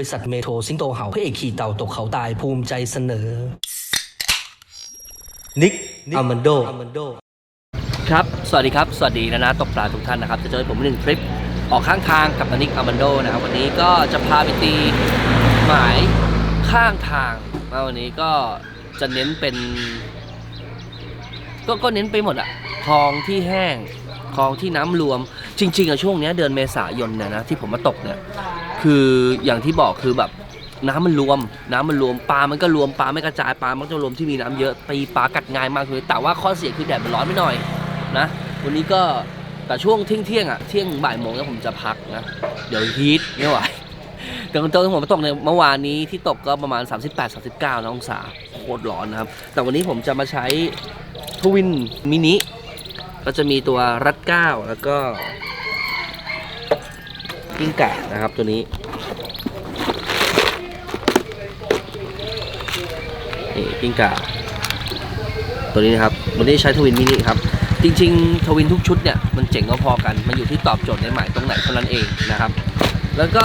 ริษัทเมโทรสิงโตเห่าพระเอกขี่เต่าตกเขาตายภูมิใจเสนอ นิกอามันโด ครับ สวัสดีครับ สวัสดีนะนะตกปลาทุกท่านนะครับ จะเจอผมหนึ่งทริป ออกข้างทางกับนิกอามันโดนะครับ วันนี้ก็จะพาไปตีหมายข้างทางนะวันนี้ก็จะเน้นเป็น ก็ก็เน้นไปหมดอะคลองที่แห้งคลองที่น้ำรวม จริง ๆอะช่วงเนี้ยเดือนเมษายนเนี่ยนะที่ผมมาตกเนี่ย คืออย่างที่บอกคือแบบน้ำมันรวม น้ำมันรวมปลา มันก็รวมปลาไม่กระจายปลา มันจะรวมที่มีน้ำเยอะตีปลากัดง่ายมากเลยแต่ว่าข้อเสียคือแดดมันร้อนไม่หน่อยนะ วันนี้ก็แต่ช่วงเที่ยงเที่ยงอะเที่ยงบ่ายโมงแล้วผมจะพักนะเดี๋ยวฮีทไม่ไหวแต่ตอนที่ผมมาตกในเมื่อวานนี้ที่ตกก็ประมาณ 38-39นะองศาโคตรร้อนนะครับ แต่วันนี้ผมจะมาใช้ทวินมินิก็จะมีตัวรัดเก้าแล้วก็ กิ้งก่านะครับตัวนี้นี่กิ้งก่าตัวนี้นะครับวันนี้ใช้ทวินมินิครับ จริงๆทวินทุกชุดเนี่ยมันเจ๋งก็พอกัน มันอยู่ที่ตอบโจทย์ในหมายตรงไหนเท่านั้นเองนะครับ แล้วก็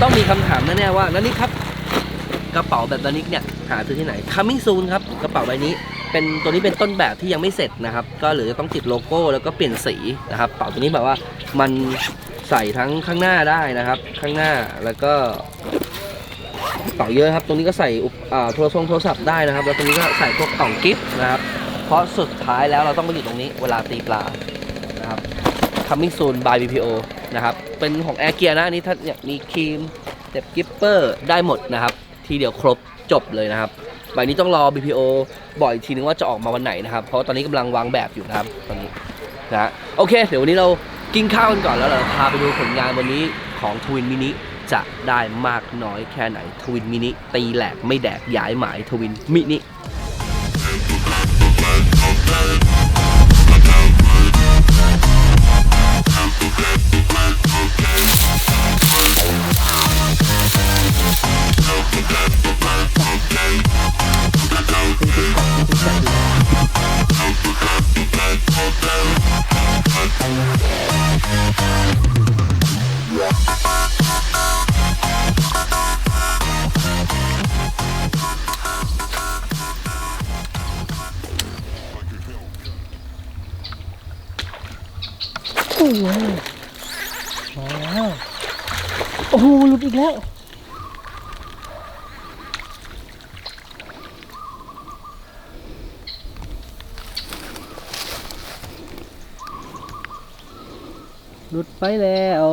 ต้องมีคำถามแน่ๆว่านันนี่ครับกระเป๋าแบบนันนิกเนี่ยหาซื้อที่ไหน coming soon ครับกระเป๋าใบนี้เป็นตัวนี้เป็นต้นแบบที่ยังไม่เสร็จนะครับ ก็หลือจะต้องติดโลโก้แล้วก็เปลี่ยนสีนะครับกระเป๋าตัวนี้แบบว่ามัน ใส่ทั้งข้างหน้าได้นะครับ ข้างหน้าแล้วก็กระเป๋าเยอะครับ ตรงนี้ก็ใส่โทรศัพท์โทรศัพท์ได้นะครับ แล้วตรงนี้ก็ใส่พวกกล่องกิฟต์นะครับ เพราะสุดท้ายแล้วเราต้องมาอยู่ตรงนี้เวลาตีปลานะครับ coming soon by BPO นะครับ เป็นของ Air Gear นะอันนี้ถ้าเนี่ยมีครีมเต็บกิปเปอร์ได้หมดนะครับ ทีเดียวครบจบเลยนะครับใบนี้ต้องรอ BPO บอกอีกทีนึงว่าจะออกมาวันไหนนะครับ เพราะตอนนี้กำลังวางแบบอยู่นะครับตอนนี้นะฮะโอเค เดี๋ยววันนี้เรา กินข้าวกันก่อนแล้วเราพาไปดูผลงานวันนี้ของทวินมินิจะได้มากน้อยแค่ไหนทวินมินิตีแหลกไม่แดกย้ายหมายทวินมินิ มาแล้ว โอ้โหหลุดอีกแล้ว หลุดไปแล้ว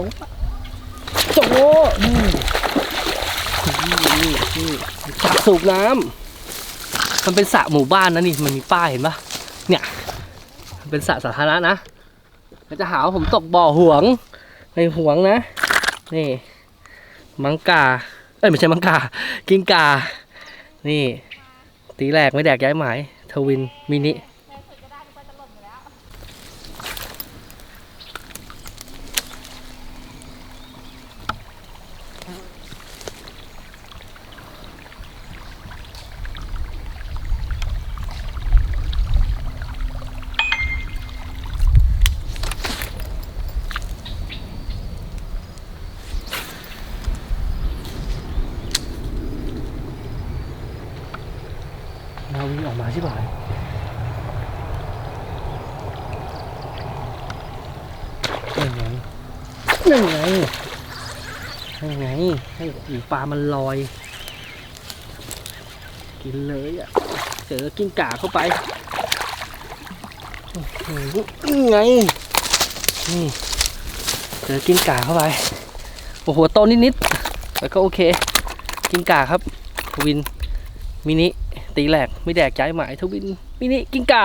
อ้โหโจ๊ะโจ๊ะนี่นี่นี่สระสูบน้ำมันเป็นสระหมู่บ้านนะนี่มันมีป้ายเห็นปะเนี่ยเป็นสระสาธารณะนะมันจะหาว่าผมตกบ่อห่วงไม่ห่วงนะ นี่ มังกา เอ้ยไม่ใช่มังกา กิ้งกา นี่ ตีแหลกไม่แดกย้ายหมาย ทวินมินิ นาวีออกมาใช่ป่ะนั่นไง นั่นไงนั่นไงให้อีปลามันลอย กินเลยอะ เจอกิ้งก่าเข้าไปไง นี่ เจอกิ้งก่าเข้าไป โอ้โหโตนิดๆแต่ก็โอเค กิ้งก่าครับวิน มินิ ตีแหลก ไม่แดกย้ายหมายทวิน มินิ กิ้งกา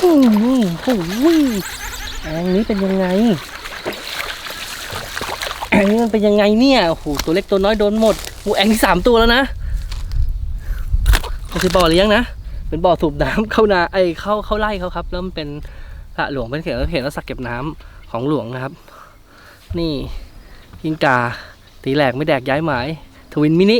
โอ้โหโอ้โหแองนี้เป็นยังไงแองนี้มันเป็นยังไงเนี่ยโอ้โหตัวเล็กตัวน้อยโดนหมดโอ้แองที่สามตัวแล้วนะไม่ใช่บ่อเลี้ยงนะเป็นบ่อสูบน้ำเข้านาไอเข้าเข้าไร่เขาครับแล้วมันเป็นสระหลวงเป็นเขตเขตแล้วสักเก็บน้ำของหลวงนะครับ นี่กิงกาตีแหลกไม่แดกย้ายหมาย ทวินมินิ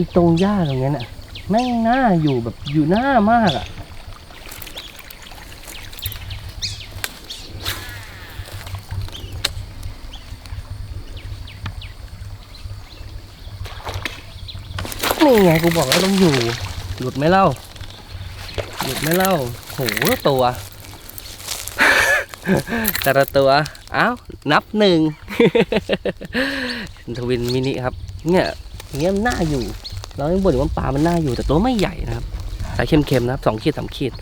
อีตรงหญ้าตรงนี้น่ะ แม่งหน้าอยู่แบบอยู่หน้ามากอะ นี่ไงกูบอกแล้วต้องอยู่ หลุดไหมเล่า หลุดไหมเล่าโหตัวแต่ละตัว อ้าว นับหนึ่งทวินมินิครับ เนี่ยเงี้ยน่าอยู่ เรายังบ่นว่าปลามันน่าอยู่แต่ตัวไม่ใหญ่นะครับสายเข้มๆนะครับสองขีดสามขีด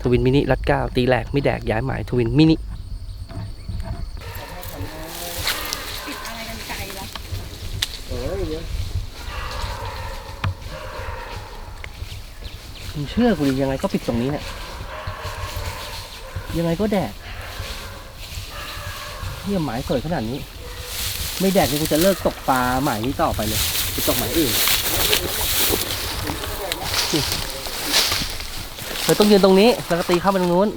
ทวินมินิรัดเก้าตีแหลกไม่แดกย้ายหมายทวินมินิปิดอะไรกันไกลวะมึงเชื่อกูดิยังไงก็ปิดตรงนี้เนี่ยยังไงก็แดกเที่ยหมายสวยขนาดนี้ ไม่แดกนี่กูจะเลิกตกปลาหมายนี้ต่อไปเลยไปตกหมายอื่น เราต้องยืนตรงนี้แล้วก็ตีเข้าไปตรงนู้น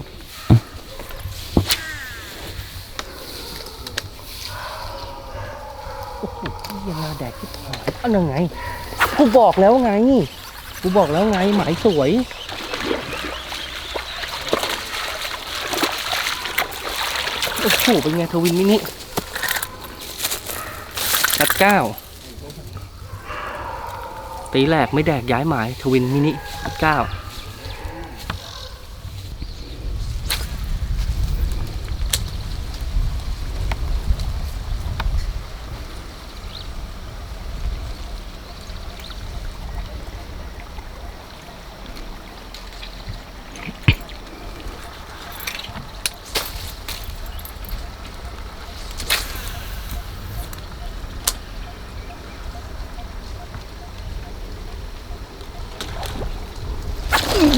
โอ้โหยังไงแดกที่หายอันยังไง กูบอกแล้วไง กูบอกแล้วไง หมายสวย โอ้โห เป็นไงทวินมินิชัดเก้าตีแหลกไม่แดกย้ายหมายทวินมินิชัดเก้า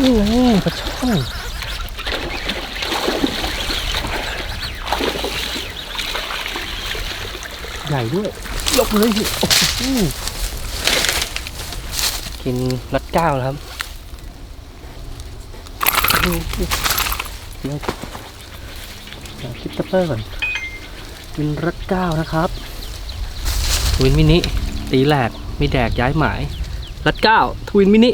นี่ไงปลาช่อนใหญ่ด้วย ยกเลยสิกินรัดก้าแล้วครับเดี๋ยวคิดตัปเปอร์ก่อนกินรัดก้าวนะครับทวินมินิ ตีแหลก มีแดกย้ายหมาย รัดก้าวทวินมินิ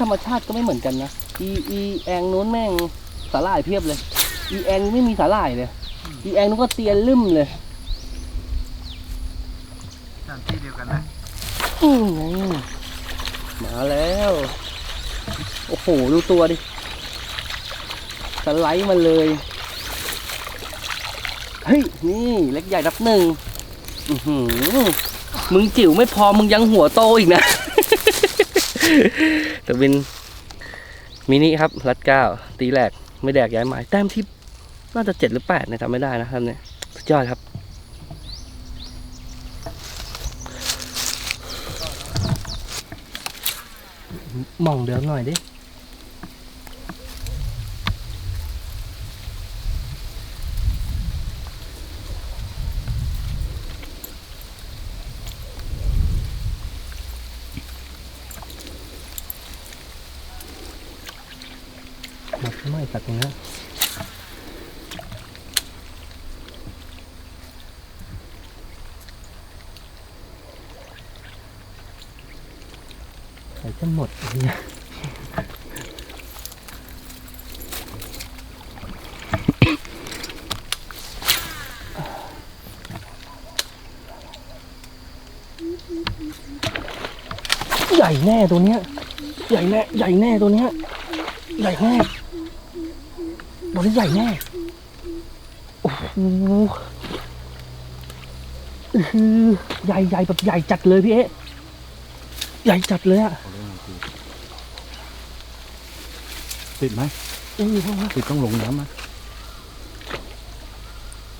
ธรรมชาติก็ไม่เหมือนกันนะอีอีแองนู้นแม่งสาหร่ายเพียบเลย อีแองไม่มีสาหร่ายเลย อีแองนู้นก็เตียนลืมเลยสถานที่เดียวกันนะอืมไงมาแล้ว โอ้โห ดูตัวดิสไลด์มาเลย เฮ้ย นี่เล็กใหญ่รับหนึ่งอื้อหือมึงจิ๋วไม่พอมึงยังหัวโตอีกนะแต่เป็นมินิครับ รัดเก้า ตีแหลก ไม่แดกย้ายหมายแต้มที่น่าจะเจ็ดหรือแปดเนี่ยจำไม่ได้นะครับเนี่ย สุดยอดครับ มองเดิมหน่อยดิ ไม่ตัดตรงนี้ใส่จะหมดเนี่ยใหญ่แน่ตัวเนี้ย ใหญ่แน่ ใหญ่แน่ตัวเนี้ย ใหญ่แน่ ตัวนี้ใหญ่แน่ โอ้โหอื้อหือใหญ่ใหญ่แบบใหญ่จัดเลยพี่เอ๊ะใหญ่จัดเลยอะติดไหมอือพ่อวะติดต้องลงน้ำนะ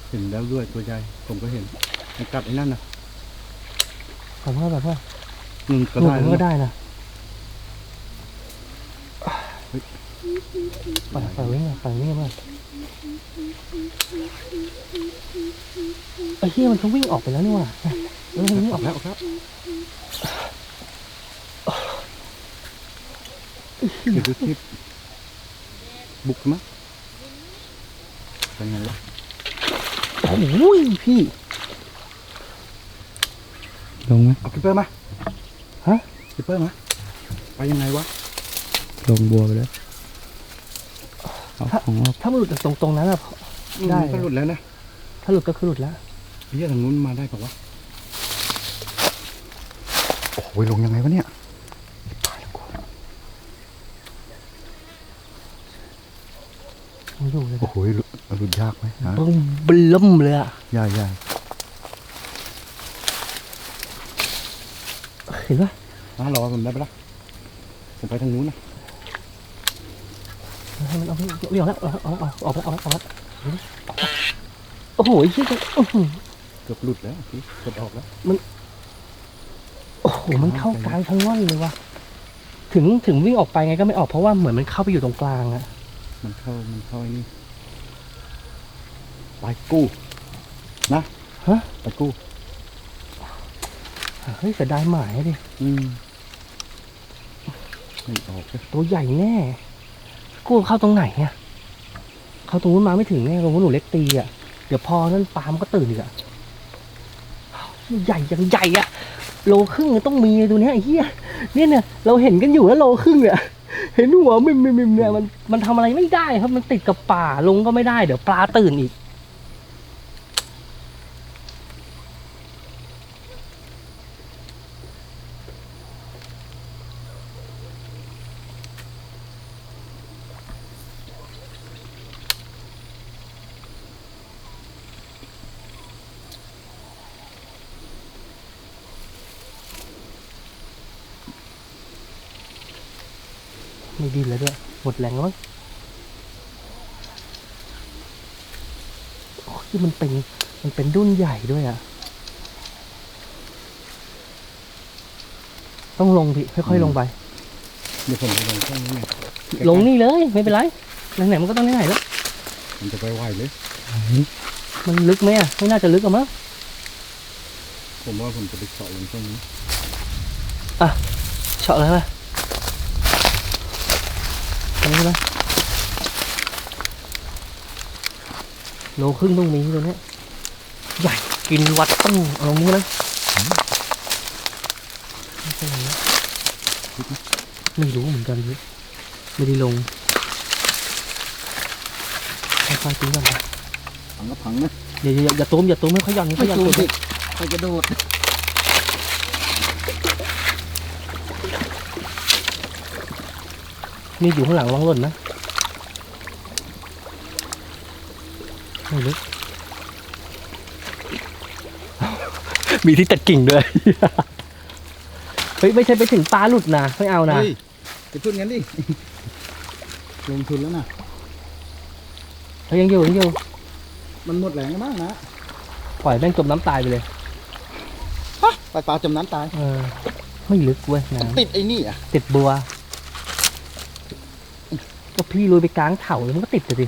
เห็นแล้วด้วยตัวใหญ่ผมก็เห็นมันกัดไอ้นั่นนะผมว่าแบบว่าอืมก็หนูได้มันแล้วก็นะได้นะ เฮ้ย ปล่อยปล่อยไว้ไงปล่อยไว้ไงมันไอ้เหี้ยมันเขาวิ่งออกไปแล้วนี่หว่าเออมันวิ่งออออกกแล้วออกแล้วเดี๋ยวดูทิปบุกมั้ยเป็นไงวะโอ้โหพี่ ลงไหมเอาคิปเปอร์มา ฮะคิปเปอร์มา ไปยังไงวะ ลงบัวไปแล้ว เอาของออกถ้ามันหลุดจากตรงตรงๆนั้นอะได้อืมก็หลุดแล้วนะ ถ้าหลุดก็คือหลุดแล้วเฮียทางนู้นมาได้ปะวะโอ้โหลงยังไงวะเนี่ยตายแล้วกูมันอยู่เลยโอ้โหหลุดหลุดยากไหมฮะบึ้มบึ้มเลยอะยากยากเห็นปะอะรอผมได้ปะล่ะผมไปทางนู้นนะ ให้มันเอาไปเรียวแล้วเอาเอาเอาออกแล้วออกแล้วออกแล้วโอ้โหไอ้เหี้ยเกือบหลุดแล้วพี่เกือบออกแล้ว มัน โอ้โห มันเข้ากลางทั้งว่อนเลยว่ะ ถึงถึงวิ่งออกไปไงก็ไม่ออกเพราะว่าเหมือนมันเข้าไปอยู่ตรงกลางอะมันเข้ามันเข้าไอ้นี่ไปกู้นะฮะไปกู้เฮ้ยเสียดายหมายดิอืมไม่ออกเลยตัวใหญ่แน่ กูเข้าตรงไหนเนี่ยเข้าตรงนู้นมาไม่ถึงแน่ตรงนู้นหนูเล็กตีอะเดี๋ยวพอนั่นปามก็ตื่นอีกอะใหญ่ยังใหญ่อะโลครึ่งต้องมีตัวเนี้ยไอ้เหี้ยเนี่ยเนี่ยเราเห็นกันอยู่แล้วโลครึ่งเนี่ยเห็นหัวมิมมิมเนี่ยมันมันทำอะไรไม่ได้ครับมันติดกับป่าลงก็ไม่ได้เดี๋ยวปลาตื่นอีก ไม่ดิ้นแล้วด้วย หมดแรงแล้วมั้งโอ้ยมันเป็น มันเป็น ดุ้นใหญ่ด้วยอะ ต้องลงพี่ค่อยๆลงไป เดี๋ยวผมจะลงช่องนี้ไงลงนี่เลย ไม่เป็นไรไหนๆมันก็ต้องไหนๆแล้วมันจะไปไหวเลยมันลึกไหมอะไม่น่าจะลึกอะมั้งผมว่าผมจะไปเจาะลงช่องนี้เฉาะเลยไหมทำนี้ไหมโลครึ่งต้องมีตัวเนี้ยใหญ่ กินวัดต้องเอาลงนี้นะไม่ใช่อย่างนี้ไม่รู้เหมือนกันพี่ไม่ได้ลงค่อยๆตีก่อนนะผังก็ผังนะอย่าอย่าอย่าตุ้มอย่าตุ้มไม่ค่อยหย่อนไม่ค่อยหย่อนตูตัวสิไปกระโดดนี่อยู่ข้างหลังลองหล่นนะไม่ลึก มีที่ตัดกิ่งด้วย เฮ้ย ไม่ใช่ไปถึงปลาหลุดนะไม่เอานะ เฮ้ยจะพูดงั้นดิ ลงทุนแล้วนะเฮ้ยยังอยู่ยังอยู่ มันหมดแรงแล้วมากนะปล่อยแม่งจมน้ำตายไปเลย ปลาปลาจมน้ำตาย เออ ไม่ลึกเว้ยน้ติดไอ้นี่อะำติดบัว ก็พี่ลุยไปกลางเถาแล้วมันก็ติดเลยดิ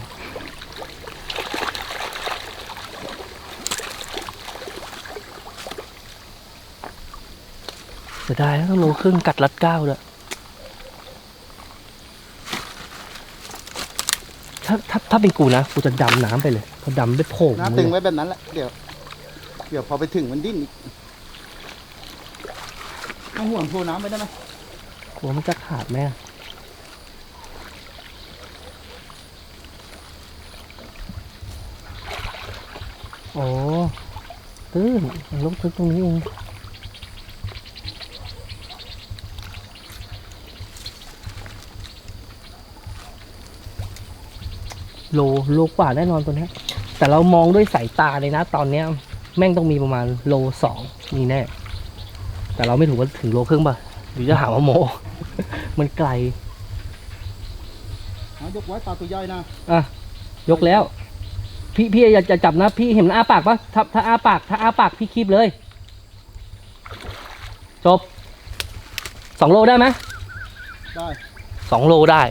เสียดายนะต้องโลครึ่งกัดรัดเก้าด้วยถ้าถ้าถ้าเป็นกูนะกูจะดำน้ำไปเลยพอดำไปโผล่น้าตึงไว้แบบนั้นแหละเดี๋ยว เดี๋ยวพอไปถึงมันดิ้นอีกเอาห่วงโพน้ำไว้ได้ไหมกลัวมันจะขาดแม่โอ้ตื้นมันลงทึกตรงนี้เอง โลโลกว่าแน่นอนตัวเนี้ยแต่เรามองด้วยสายตาเลยนะ ตอนเนี้ย แม่งต้องมีประมาณโลสองนี่แน่ แต่เราไม่ถูกว่าถึงโลครึ่งป่ะหรือจะหาว่าโม มันไกลเอายกไว้ปลาตัวใหญ่นะอะยกแล้ว พี่พี่อย่าจะจับนะ พี่เห็นมันอ้าปากปะถ้าถ้าอ้าปาก ถ้าอ้าปากพี่คีบเลย จบสองโลได้ไหมได้สองโลได้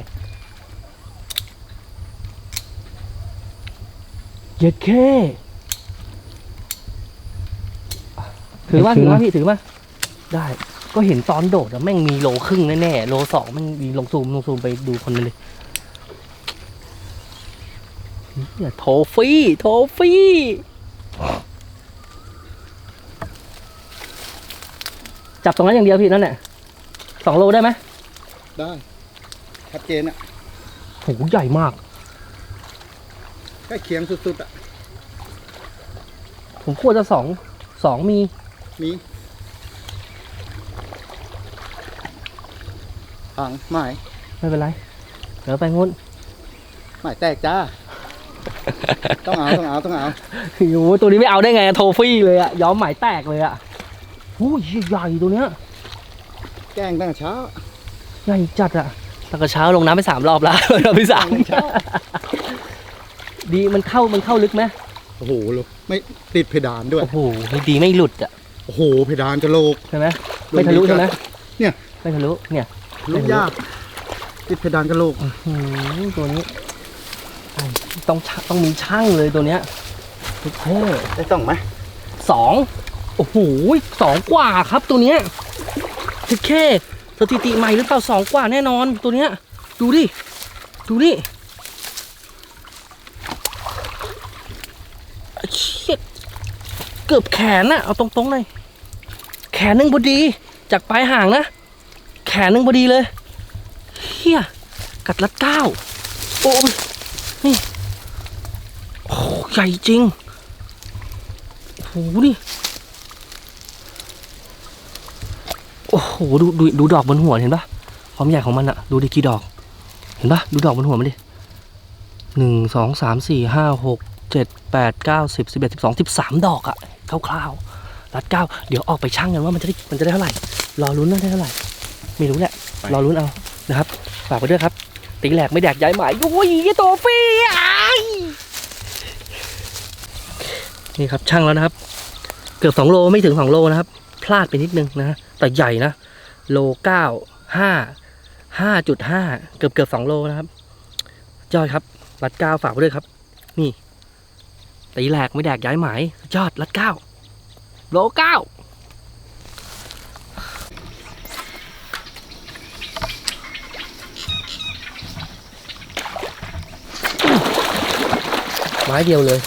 เย็ดเคถือว่าถือว่าพี่ถือว่าได้ก็เห็นตอนโดดอะแม่งมีโลครึ่งแน่ๆโลสองแม่งมีลงซูมลงซูมไปดูคนนั้นเลยเหี้ยโทฟี่โทฟี่จับตรงนั้นอย่างเดียวพี่นั่นแหละสองโลได้ไหมได้ชัดเจนอะโหใหญ่มากใก ล้เคียงสุดๆอะ ผมควรจะสองสองมี มีผังหมายไม่เป็นไร เดี๋ยวไปงุ้นหมายแตกจ้า ต้องเอาต้องเอาต้องเอาโอ้โหตัวนี้ไม่เอาได้ไงอะโทฟี่เลยอะย้อมหมายแตกเลยอะโอ้ยใหญ่ตัวเนี้ยแกล้งตั้งแต่เช้า ใหญ่จัดอะตั้งแต่เช้าลงน้ำไปสามรอบแล้วรอบที่สามตั้งแต่เช้า ดีมันเข้ามันเข้าลึกไหมโอ้โหลูกไม่ติดเพดานด้วย โอ้โหดีไม่หลุดอะโอ้โหเพดานจะโลกใช่ไหมไม่ทะลุใช่ไหมเนี่ย ไม่ทะลุเนี่ยลูกยาก ติดเพดานกระโหลกหืมตัวนี้ ต้องช่างต้องมีช่างเลยตัวเนี้ยทุกเท่ได้ต้องไหมสองโอ้โหสองกว่าครับตัวเนี้ยทุกเท่สถิติใหม่หรือเปล่าสองกว่าแน่นอนตัวเนี้ย ดูดิ ดูนี่ เชี่ยเกือบแขนน่ะเอาตรงๆเลยแขนหนึ่งพอดี จากปลายห่างนะ แขนหนึ่งพอดีเลยเฮียกัดลัดเก้าโอ้ยนี่โอ้ใหญ่จริงโอ้โหนี่โอ้โหดูดูดูดอกบนหัวเห็นปะความใหญ่ของมันอะดูดิกี่ดอก เห็นปะดูดอกบนหัวมันดิหนึ่งสองสามสี่ห้าหก เจ็ดแปดเก้าสิบสิบเอ็ดสิบสองสิบสามดอกอะคร่าวๆรัดเก้าเดี๋ยวออกไปชั่งกันว่ามันจะได้มันจะได้เท่าไหร่ รอลุ้นนะได้เท่าไหร่ ไม่รู้แหละ รอลุ้นเอานะครับ ฝากไปด้วยครับ ตีแหลกไม่แดกย้ายหมายโอ้ยยี่ตัวฟรีอ้ายนี่ครับช่างแล้วนะครับ เกือบสองโลไม่ถึงสองโลนะครับ พลาดไปนิดนึงนะฮะแต่ใหญ่นะโลเก้าห้าห้าจุดห้าเกือบเกือบสองโลนะครับยอดครับรัดเก้าฝากไว้ด้วยครับ นี่ ตีแหลกไม่แดกย้ายหมายยอดรัดเก้าโลเก้าไม้เดียวเลย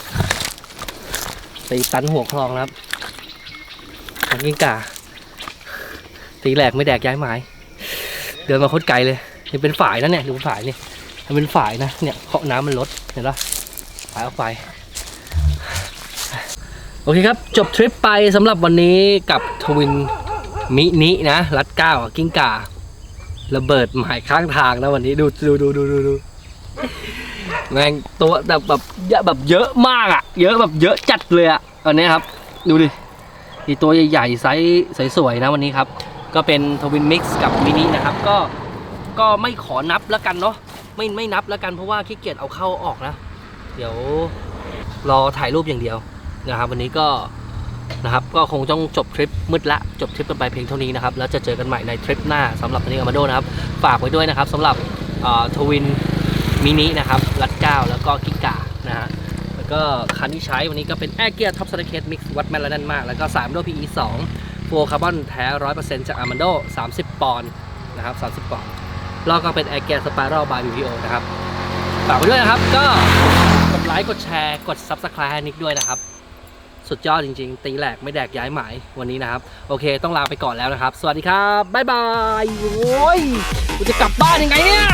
ตีตันหัวคลองครับของกิ้งก่าตีแหลกไม่แดกย้ายหมาย เดินมาโคตรไกลเลยนี่เป็นฝายนะเนี่ยดูฝายนี่มันเป็นฝายนะเนี่ยเคาะน้ำมันลดเห็นปะฝายเอาไป โอเคครับ จบทริปไปสำหรับวันนี้กับทวินมินินะรัดเก้ากับกิ้งก่าระเบิดหมายข้างทางนะวันนี้ดูดูดูดูดูดูแมงตัวแบบแบบเยอะแบบเยอะมากอะเยอะแบบเยอะจัดเลยอะอันนี้ครับ ดูดิอีตัวใหญ่ๆไซส์สวยๆนะวันนี้ครับ ก็เป็นทวินมิกซ์กับมินินะครับก็ก็ไม่ขอนับแล้วกันเนาะไม่ไม่นับแล้วกันเพราะว่าขี้เกียจเอาเข้าออกนะ เดี๋ยวรอถ่ายรูปอย่างเดียว นะครับ วันนี้ก็นะครับก็คงต้องจบทริปมืดละจบทริปกันไปเพียงเท่านี้นะครับแล้วจะเจอกันใหม่ในทริปหน้าสำหรับวันนี้อามาโดนะครับ ฝากไว้ด้วยนะครับสำหรับทวินมินินะครับรัดเก้าแล้วก็กิกานะฮะแล้วก็คันที่ใช้วันนี้ก็เป็นแอร์เกียร์ท็อปสเตเคสมิกซ์วัดแมนและนั่นมาก แล้วก็3โด PE 2ฟัวคาร์บอนแท้100%จากอามันโด30 ปอนด์นะครับ30 ปอนด์แล้วก็เป็นแอร์เกียร์สปาร์ l บาย BPO นะครับฝากไว้ด้วยนะครับก็กดไลค์กดแชร์กด Subscribe ให้นิกด้วยนะครับ สุดยอดจริง ๆ ตีแหลกไม่แดกย้ายหมายวันนี้นะครับ โอเคต้องลาไปก่อนแล้วนะครับ สวัสดีครับบ๊ายบายโอ้ยกูจะกลับบ้านยังไงเนี่ย